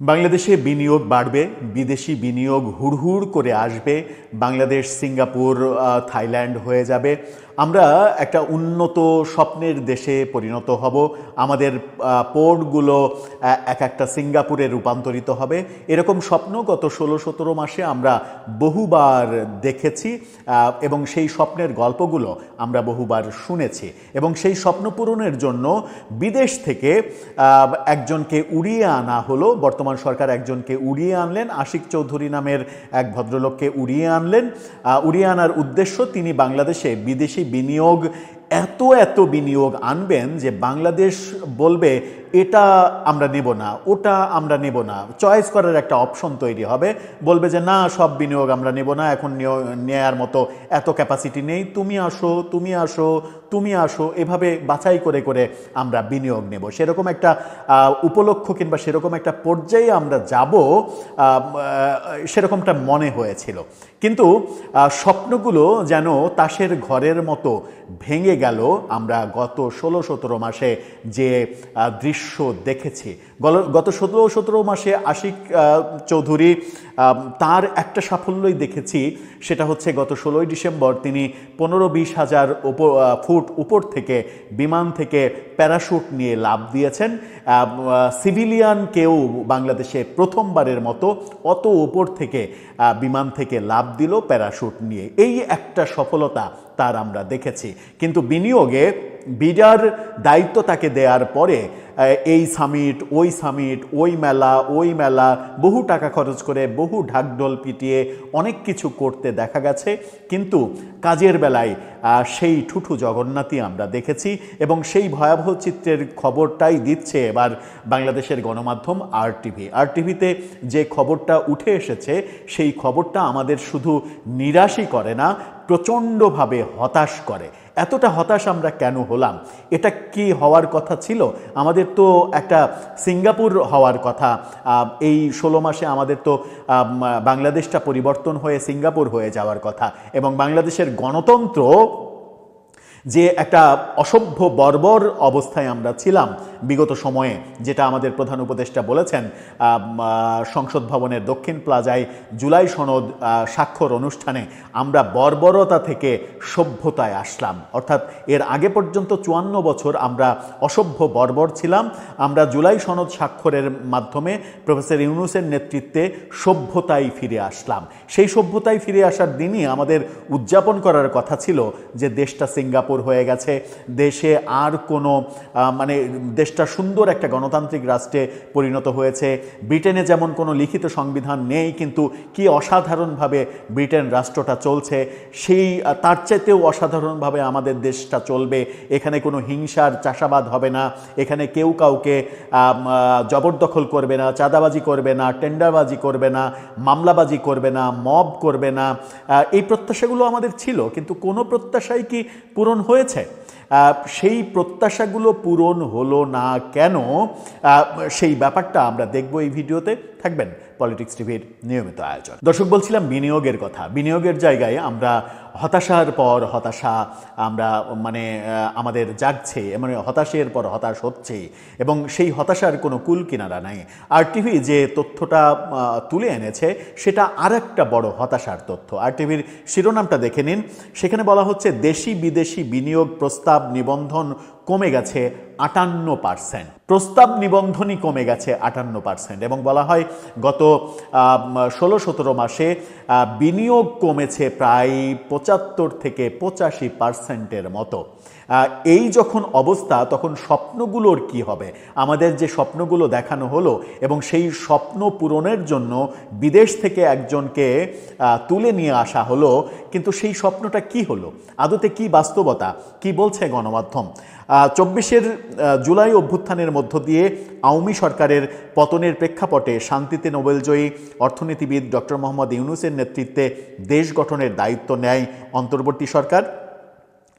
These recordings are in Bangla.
বাংলাদেশে বিনিয়োগ বাড়বে বিদেশি বিনিয়োগ হুড়হুড় করে আসবে বাংলাদেশ সিঙ্গাপুর থাইল্যান্ড হয়ে যাবে। আমরা একটা উন্নত স্বপ্নের দেশে পরিণত হব। আমাদের পোর্টগুলো এক একটা সিঙ্গাপুরে রূপান্তরিত হবে। এরকম স্বপ্ন গত ষোলো সতেরো মাসে আমরা বহুবার দেখেছি এবং সেই স্বপ্নের গল্পগুলো আমরা বহুবার শুনেছি। এবং সেই স্বপ্ন পূরণের জন্য বিদেশ থেকে একজনকে উড়িয়ে আনা হলো। বর্তমান সরকার একজনকে উড়িয়ে আনলেন। আশিক চৌধুরী নামের এক ভদ্রলোককে উড়িয়ে আনলেন। উড়িয়ে আনার উদ্দেশ্য তিনি বাংলাদেশে বিদেশি বিনিয়োগ এত এত বিনিয়োগ আনবেন যে বাংলাদেশ বলবে, এটা আমরা নেব না, ওটা আমরা নেব না। চয়েস করার একটা অপশন তৈরি হবে। বলবে যে, না, সব বিনিয়োগ আমরা নেব না, এখন নেয়ার মতো এত ক্যাপাসিটি নেই। তুমি আসো তুমি আসো তুমি আসো। এভাবে বাছাই করে করে আমরা বিনিয়োগ নেব। সেরকম একটা উপলক্ষ কিংবা সেরকম একটা পর্যায়ে আমরা যাব সেরকমটা মনে হয়েছিল। কিন্তু স্বপ্নগুলো যেন তাসের ঘরের মতো ভেঙে গেল আমরা গত ষোলো সতেরো মাসে যে দৃশ্য দেখেছি গত ষোলো সতেরো মাসে আশিক চৌধুরী তার একটা সাফল্যই দেখেছি, সেটা হচ্ছে গত ষোলোই ডিসেম্বর তিনি পনেরো বিশ হাজার ফুট উপর থেকে বিমান থেকে প্যারাশুট নিয়ে লাভ দিয়েছেন। সিভিলিয়ান কেউ বাংলাদেশে প্রথমবারের মতো অত উপর থেকে বিমান থেকে লাভ দিল প্যারাশুট নিয়ে। এই একটা সফলতা তার আমরা দেখেছি। কিন্তু বিনিয়োগে বিডার দায়িত্ব তাকে দেওয়ার পরে এই সামিট ওই সামিট ওই মেলা ওই মেলা, বহু টাকা খরচ করে বহু ঢাকঢোল পিটিয়ে অনেক কিছু করতে দেখা গেছে। কিন্তু কাজের বেলায় সেই ঠুঠু জগন্নাথই আমরা দেখেছি এবং সেই ভয়াবহ চিত্রের খবরটাই দিচ্ছে এবার বাংলাদেশের গণমাধ্যম আর টিভি আর টিভিতে যে খবরটা উঠে এসেছে, সেই খবরটা আমাদের শুধু নিরাশই করে না, প্রচণ্ডভাবে হতাশ করে। এতটা হতাশ আমরা কেন হলাম? এটা কি হওয়ার কথা ছিল? আমাদের তো একটা সিঙ্গাপুর হওয়ার কথা। এই ষোলো মাসে আমাদের তো বাংলাদেশটা পরিবর্তন হয়ে সিঙ্গাপুর হয়ে যাওয়ার কথা এবং বাংলাদেশের গণতন্ত্র যে একটা অসভ্য বর্বর অবস্থায় আমরা ছিলাম বিগত সময়ে যেটা আমাদের প্রধান উপদেষ্টা বলেছেন সংসদ ভবনের দক্ষিণ প্লাজায় জুলাই সনদ স্বাক্ষর অনুষ্ঠানে আমরা বর্বরতা থেকে সভ্যতায় আসলাম। অর্থাৎ এর আগে পর্যন্ত চুয়ান্ন বছর আমরা অসভ্য বর্বর ছিলাম। আমরা জুলাই সনদ স্বাক্ষরের মাধ্যমে প্রফেসর ইউনুসের নেতৃত্বে সভ্যতায় ফিরে আসলাম। সেই সভ্যতায় ফিরে আসার দিনই আমাদের উদযাপন করার কথা ছিল যে দেশটা সিঙ্গাপুর হয়ে গেছে, দেশে আর কোনো মানে দেশটা সুন্দর একটা গণতান্ত্রিক রাষ্ট্রে পরিণত হয়েছে। ব্রিটেনে যেমন কোনো লিখিত সংবিধান নেই, কিন্তু কি অসাধারণভাবে ব্রিটেন রাষ্ট্রটা চলছে, সেই তার চাইতেও অসাধারণভাবে আমাদের দেশটা চলবে। এখানে কোনো হিংসার চাষাবাদ হবে না, এখানে কেউ কাউকে জবরদখল করবে না, চাঁদাবাজি করবে না, টেন্ডারবাজি করবে না, মামলাবাজি করবে না, মব করবে না। এই প্রত্যাশাগুলো আমাদের ছিল, কিন্তু কোনো প্রত্যাশাই কি পূরণ হয়েছে? সেই প্রত্যাশাগুলো পূরণ হলো না কেন সেই ব্যাপারটা আমরা দেখব এই ভিডিওতে। থাকবেন পলিটিক্স টিভির নিয়মিত আয়োজন। দর্শক, বলছিলাম বিনিয়োগের কথা। বিনিয়োগের জায়গায় আমরা হতাশার পর হতাশা আমরা মানে আমাদের জাগছে মানে হতাশের পর হতাশ হচ্ছে এবং সেই হতাশার কোনো কুল কিনারা নাই। আর টিভি যে তথ্যটা তুলে এনেছে সেটা আর একটা বড় হতাশার তথ্য। আর টিভির শিরোনামটা দেখে নিন। সেখানে বলা হচ্ছে দেশি বিদেশি বিনিয়োগ প্রস্তাব নিবন্ধন কমে গেছে আটান্ন পার্সেন্ট। প্রস্তাব নিবন্ধনই কমে গেছে আটান্ন পার্সেন্ট এবং বলা হয় গত ষোলো সতেরো মাসে বিনিয়োগ কমেছে প্রায় পঁচাত্তর থেকে পঁচাশি পার্সেন্টের মতো। এই যখন অবস্থা, তখন স্বপ্নগুলোর কি হবে? আমাদের যে স্বপ্নগুলো দেখানো হলো এবং সেই স্বপ্ন পূরণের জন্য বিদেশ থেকে একজনকে তুলে নিয়ে আসা হলো, কিন্তু সেই স্বপ্নটা কি হলো? আদতে কি বাস্তবতা? কি বলছে গণমাধ্যম? চব্বিশের জুলাই অভ্যুত্থানের মধ্য দিয়ে আওয়ামী সরকারের পতনের প্রেক্ষাপটে শান্তিতে নোবেলজয়ী অর্থনীতিবিদ ডক্টর মোহাম্মদ ইউনুসের নেতৃত্বে দেশ গঠনের দায়িত্ব নেয় অন্তর্বর্তী সরকার।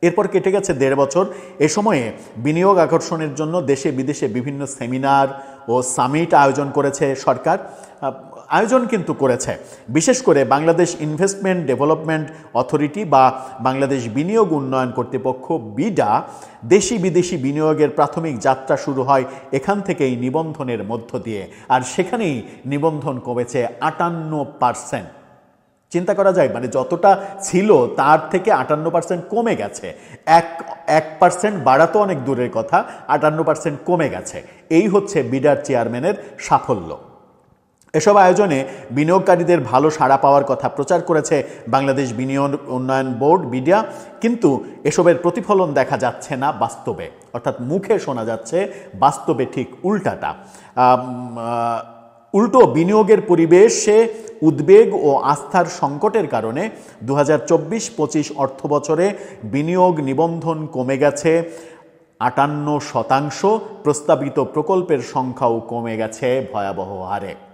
এরপর কেটে গেছে দেড় বছর। এ সময়ে বিনিয়োগ আকর্ষণের জন্য দেশে বিদেশে বিভিন্ন সেমিনার ও সামিট আয়োজন করেছে সরকার। আয়োজন কিন্তু করেছে। বিশেষ করে বাংলাদেশ ইনভেস্টমেন্ট ডেভেলপমেন্ট অথরিটি বা বাংলাদেশ বিনিয়োগ উন্নয়ন কর্তৃপক্ষ, বিডা, দেশি বিদেশি বিনিয়োগের প্রাথমিক যাত্রা শুরু হয় এখান থেকেই নিবন্ধনের মধ্য দিয়ে। আর সেখানেই নিবন্ধন কমেছে আটান্ন পার্সেন্ট। চিন্তা করা যায় মানে যতটা ছিল তার থেকে আটান্ন পার্সেন্ট কমে গেছে। এক এক পার্সেন্ট বাড়া তো অনেক দূরের কথা, আটান্ন পার্সেন্ট কমে গেছে। এই হচ্ছে বিডার চেয়ারম্যানের সাফল্য। এসব আয়োজনে বিনিয়োগকারীদের ভালো সাড়া পাওয়ার কথা প্রচার করেছে বাংলাদেশ বিনিয়োগ উন্নয়ন বোর্ড বিডিয়া কিন্তু এসবের প্রতিফলন দেখা যাচ্ছে না বাস্তবে। অর্থাৎ মুখে শোনা যাচ্ছে বাস্তবে ঠিক উল্টাটা। উল্টো বিনিয়োগের পরিবেশে উদ্বেগ ও আস্থার সংকটের কারণে দু হাজার চব্বিশ পঁচিশ অর্থ বছরে বিনিয়োগ নিবন্ধন কমে গেছে আটান্ন শতাংশ। প্রস্তাবিত প্রকল্পের সংখ্যাও কমে গেছে ভয়াবহ হারে।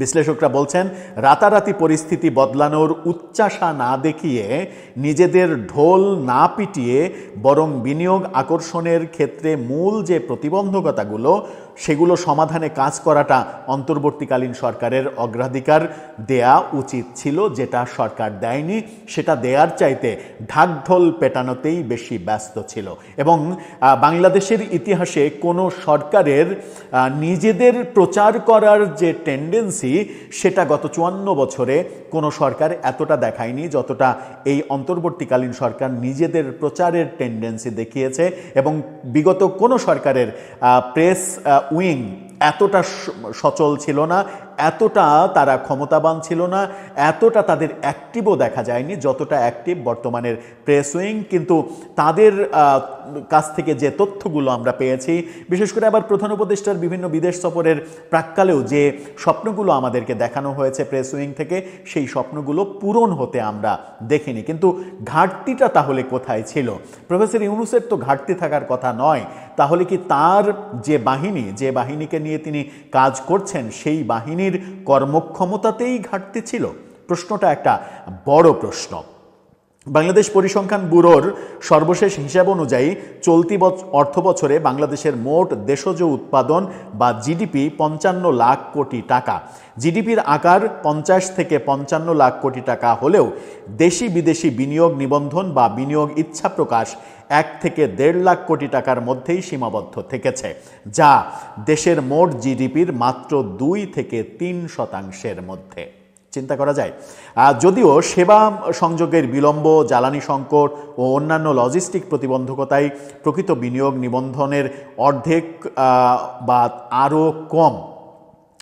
বিশ্লেষকরা বলছেন, রাতারাতি পরিস্থিতি বদলানোর উচ্চাসা না দেখিয়ে নিজেদের ঢোল না পিটিয়ে বরং বিনিয়োগ আকর্ষণের ক্ষেত্রে মূল যে প্রতিবন্ধকতাগুলো সেগুলো সমাধানে কাজ করাটা অন্তর্বর্তীকালীন সরকারের অগ্রাধিকার দেয়া উচিত ছিল, যেটা সরকার দেয়নি। সেটা দেয়ার চাইতে ঢাকঢোল পেটানোতেই বেশি ব্যস্ত ছিল। এবং বাংলাদেশের ইতিহাসে কোনো সরকারের নিজেদের প্রচার করার যে টেন্ডেন্সি, সেটা গত চুয়ান্ন বছরে কোনো সরকার এতটা দেখায়নি, যতটা এই অন্তর্বর্তীকালীন সরকার নিজেদের প্রচারের টেন্ডেন্সি দেখিয়েছে। এবং বিগত কোনো সরকারের প্রেস উইং এতটা সচল ছিল না এতটা তারা ক্ষমতাবান ছিল না, এতটা তাদের অ্যাক্টিভও দেখা যায়নি, যতটা অ্যাক্টিভ বর্তমানের প্রেস উইং কিন্তু তাদের কাছ থেকে যে তথ্যগুলো আমরা পেয়েছি, বিশেষ করে আবার প্রধান উপদেষ্টার বিভিন্ন বিদেশ সফরের প্রাক্কালেও যে স্বপ্নগুলো আমাদেরকে দেখানো হয়েছে প্রেস উইং থেকে, সেই স্বপ্নগুলো পূরণ হতে আমরা দেখিনি। কিন্তু ঘাটতিটা তাহলে কোথায় ছিল? প্রফেসর ইউনুসের তো ঘাটতি থাকার কথা নয়। তাহলে কি তার যে বাহিনী, যে বাহিনীকে নিয়ে তিনি কাজ করছেন, সেই বাহিনীর কর্মক্ষমতাতেই ঘাটতি ছিল। প্রশ্নটা একটা বড় প্রশ্ন। বাংলাদেশ পরিসংখ্যান ব্যুরোর সর্বশেষ হিসাব অনুযায়ী চলতি অর্থ বছরে বাংলাদেশের মোট দেশজ উৎপাদন বা জিডিপি পঞ্চান্ন লাখ কোটি টাকা। জিডিপির আকার পঞ্চাশ থেকে পঞ্চান্ন লাখ কোটি টাকা হলেও দেশি বিদেশি বিনিয়োগ নিবন্ধন বা বিনিয়োগ ইচ্ছা প্রকাশ এক থেকে দেড় লাখ কোটি টাকার মধ্যেই সীমাবদ্ধ থেকেছে, যা দেশের মোট জিডিপির মাত্র দুই থেকে তিন শতাংশের মধ্যে। চিন্তা করা যায়। যদিও সেবা সংযোগের বিলম্ব, জ্বালানি সংকট ও অন্যান্য লজিস্টিক প্রতিবন্ধকতায় প্রকৃত বিনিয়োগ নিবন্ধনের অর্ধেক বা আরও কম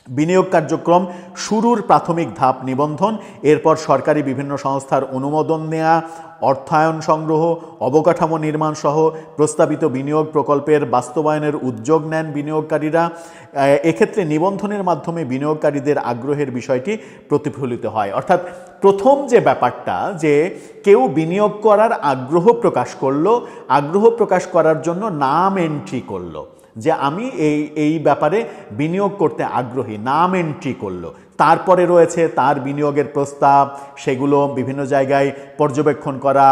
বিনিয়োগ কার্যক্রম শুরুর প্রাথমিক ধাপ নিবন্ধন, এরপর সরকারি বিভিন্ন সংস্থার অনুমোদন নেওয়া অর্থায়ন সংগ্রহ, অবকাঠামো নির্মাণ সহ প্রস্তাবিত বিনিয়োগ প্রকল্পের বাস্তবায়নের উদ্যোগ নেন বিনিয়োগকারীরা। এক্ষেত্রে নিবন্ধনের মাধ্যমে বিনিয়োগকারীদের আগ্রহের বিষয়টি প্রতিফলিত হয়। অর্থাৎ প্রথম যে ব্যাপারটা যে কেউ বিনিয়োগ করার আগ্রহ প্রকাশ করল, আগ্রহ প্রকাশ করার জন্য নাম এন্ট্রি করল। যে আমি এই এই ব্যাপারে বিনিয়োগ করতে আগ্রহী, নাম এন্ট্রি করল। তারপরে রয়েছে তার বিনিয়োগের প্রস্তাব, সেগুলো বিভিন্ন জায়গায় পর্যবেক্ষণ করা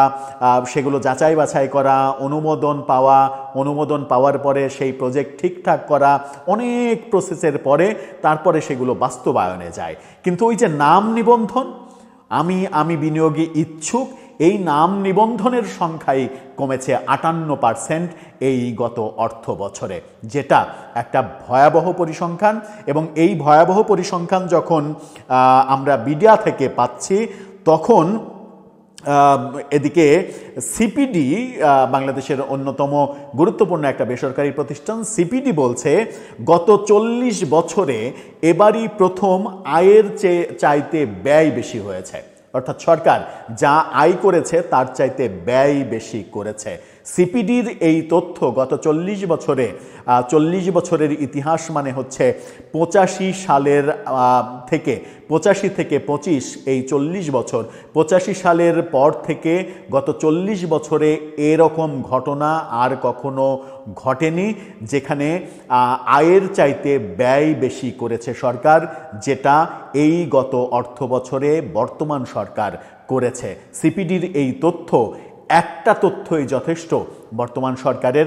সেগুলো যাচাই বাছাই করা, অনুমোদন পাওয়া, অনুমোদন পাওয়ার পরে সেই প্রজেক্ট ঠিকঠাক করা, অনেক প্রসেসের পরে তারপরে সেগুলো বাস্তবায়নে যায়। কিন্তু ওই যে নাম নিবন্ধন, আমি আমি বিনিয়োগে ইচ্ছুক এই নাম নিবন্ধনের সংখ্যাই কমেছে আটান্ন পার্সেন্ট এই গত অর্থ বছরে, যেটা একটা ভয়াবহ পরিসংখ্যান। এবং এই ভয়াবহ পরিসংখ্যান যখন আমরা বিডিয়া থেকে পাচ্ছি, তখন এদিকে সিপিডি বাংলাদেশের অন্যতম গুরুত্বপূর্ণ একটা বেসরকারি প্রতিষ্ঠান, সিপিডি বলছে, গত চল্লিশ বছরে এবারই প্রথম আয়ের চেয়ে, চাইতে ব্যয় বেশি হয়েছে। অর্থাৎ সরকার যা আয় করেছে তার চাইতে ব্যয় বেশি করেছে। সিপিডির এই তথ্য গত চল্লিশ বছরে চল্লিশ বছরের ইতিহাস মানে হচ্ছে পঁচাশি সালের থেকে, পঁচাশি থেকে পঁচিশ এই চল্লিশ বছর। পঁচাশি সালের পর থেকে গত চল্লিশ বছরে এরকম ঘটনা আর কখনো ঘটেনি যেখানে আয়ের চাইতে ব্যয় বেশি করেছে সরকার, যেটা এই গত অর্থ বছরে বর্তমান সরকার করেছে। সিপিডির এই তথ্য একটা তথ্যই যথেষ্ট। বর্তমান সরকারের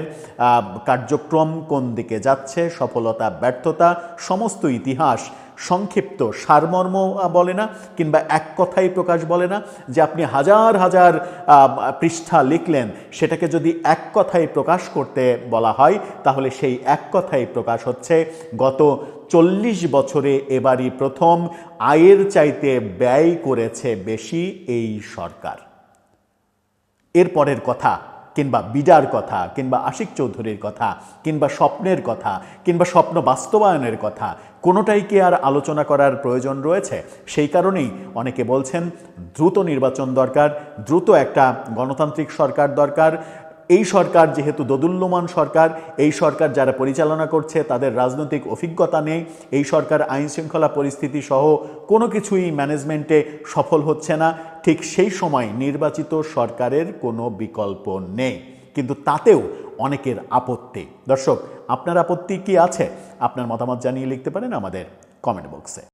কার্যক্রম কোন দিকে যাচ্ছে, সফলতা, ব্যর্থতা, সমস্ত ইতিহাস সংক্ষিপ্ত সারমর্ম বলে না, কিংবা এক কথাই প্রকাশ বলে না, যে আপনি হাজার হাজার পৃষ্ঠা লিখলেন, সেটাকে যদি এক কথায় প্রকাশ করতে বলা হয়, তাহলে সেই এক কথাই প্রকাশ হচ্ছে, গত চল্লিশ বছরে এবারই প্রথম আয়ের চাইতে ব্যয় করেছে বেশি এই সরকার। এরপরের কথা, কিংবা বিডার কথা, কিংবা আশিক চৌধুরীর কথা, কিংবা স্বপ্নের কথা, কিংবা স্বপ্ন বাস্তবায়নের কথা, কোনোটাই কি আর আলোচনা করার প্রয়োজন রয়েছে? সেই কারণেই অনেকে বলছেন, দ্রুত নির্বাচন দরকার, দ্রুত একটা গণতান্ত্রিক সরকার দরকার এই সরকার যেহেতু দোদুল্যমান সরকার, এই সরকার যারা পরিচালনা করছে তাদের রাজনৈতিক অভিজ্ঞতা নেই, এই সরকার আইন শৃঙ্খলা পরিস্থিতি সহ কোনো কিছুই ম্যানেজমেন্টে সফল হচ্ছে না। ঠিক সেই সময় নির্বাচিত সরকারের কোনো বিকল্প নেই। কিন্তু তাতেও অনেকের আপত্তি। দর্শক, আপনার আপত্তি কি আছে? আপনার মতামত জানিয়ে লিখতে পারেন আমাদের কমেন্ট বক্সে